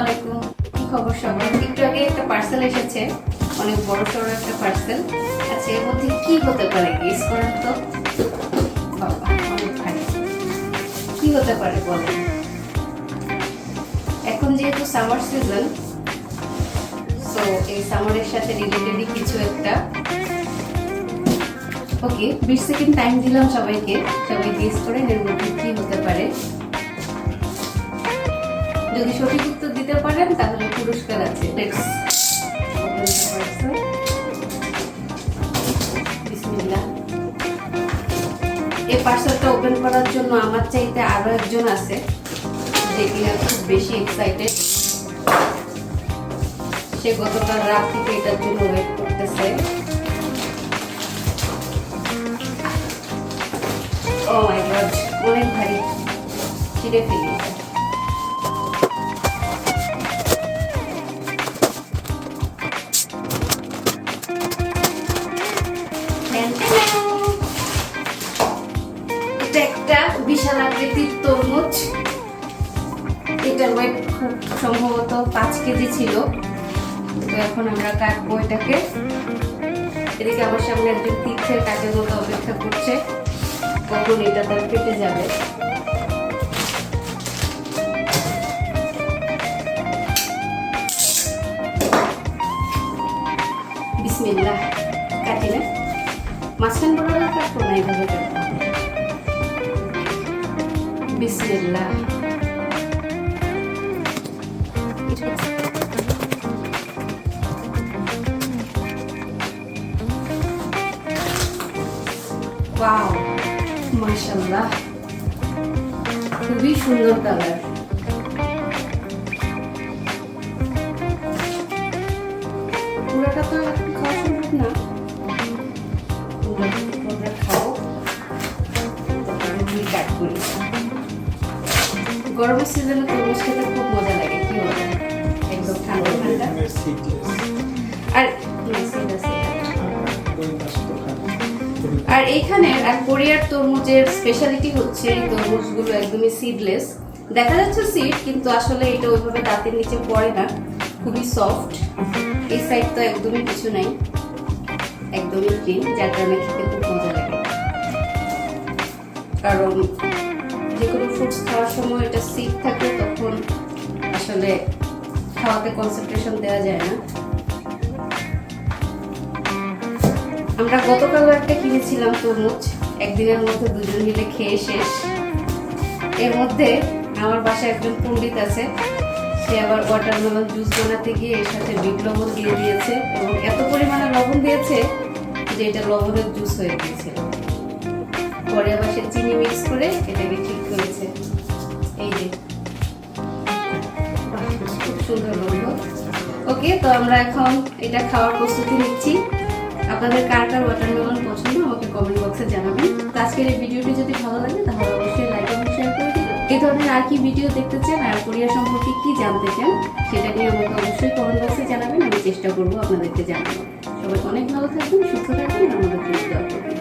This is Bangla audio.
আলাইকুম। কি খবর সবার? একটু একটা পার্সেল এসেছে। অনেক বড় সড়ো একটা পার্সেল আচ্ছা এর মধ্যে কি হতে পারে? গেস করেন তো। কি হতে পারে বলেন? এখন যেহেতু সামার সিজন সো এই সামারের সাথে রিলেটেডই কিছু একটা। ওকে বিশ সেকেন্ড টাইম দিলাম সবাইকে। সবাই গেস করেন এর মধ্যে যদি সঠিক উত্তর দিতে পারেন, তাহলে পুরস্কার আছে। এই পার্সেলটা ওপেন করার জন্য আমার চাইতে আরও একজন আছে, যে কিনা খুব বেশি এক্সাইটেড সে গতকাল রাত থেকে এটার জন্য ওয়েট করতেছে। ও মাই গড অনেক ভারী। ছিঁড়ে ফেলি এটা। এটা একটা বিশাল আকৃতির তরমুজ। এটার ওয়েট সম্ভবত পাঁচ কেজি ছিল। তো এখন আমরা কাটবো এটাকে। এদিকে আমার সামনে একজন তীর্থের কাজের মতো অপেক্ষা করছে। কখন এটা তার পেটে যাবে? বিসমিল্লাহ। কাটি না মাঝখান বরাবর কাটবো না এইভাবে কাটবো বিসমিল্লাহ। ওয়াও খুবই সুন্দর কালার। পুরোটা তো খাওয়া সম্ভব না। গরমের সিজনে তরমুজ খেতে খুব মজা লাগে, কি আর। আর এইখানে আর কোরিয়ার তরমুজের স্পেশালিটি হচ্ছে এই তরমুজগুলো একদমই সিডলেস দেখা যাচ্ছে সিড কিন্তু আসলে এটা ওইভাবে দাঁতের নিচে পড়ে না, খুবই সফট এই সাইড তো একদমই কিছু নাই। একদমই ক্লিন যার কারণে খেতে খুব মজা লাগে। কারণ যে কোনো ফ্রুটস খাওয়ার সময় এটা সিড থাকে, তখন আসলে খাওয়াতে কনসেন্ট্রেশন দেওয়া যায় না। আমরা গতকালও একটা কিনেছিলাম তরমুজ, একদিনের মধ্যে দুজন মিলে খেয়ে শেষ। এর মধ্যে আমার বাসায় একজন পণ্ডিত আছে, সে আবার ওয়াটারমেলন জুস বানাতে গিয়ে এর সাথে বিট লবণ দিয়ে দিয়েছে এবং এত পরিমাণে লবণ দিয়েছে যে এটা লবণের জুস হয়ে গিয়েছিল পরে আবার সে চিনি মিক্স করে এটাকে ঠিক করেছে। এই যে। খুব সুন্দর ওকে, তো আমরা এখন এটা খাওয়ার প্রস্তুতি নিচ্ছি। আপনাদের কার কার ওয়াটারমেলন পছন্দ, আমাকে কমেন্ট বক্সে জানাবেন। আজকের এই ভিডিওটি যদি ভালো লাগে, তাহলে অবশ্যই লাইক এবং শেয়ার করে এই ধরনের আর কি ভিডিও দেখতে চান আর কোরিয়া সম্পর্কে কি জানতে চান, সেটা নিয়ে আমাকে অবশ্যই কমেন্ট বক্সে জানাবেন, আমি চেষ্টা করব আপনাদেরকে জানাব সবাই অনেক ভালো থাকবেন সুস্থ থাকবেন আমাদের জন্য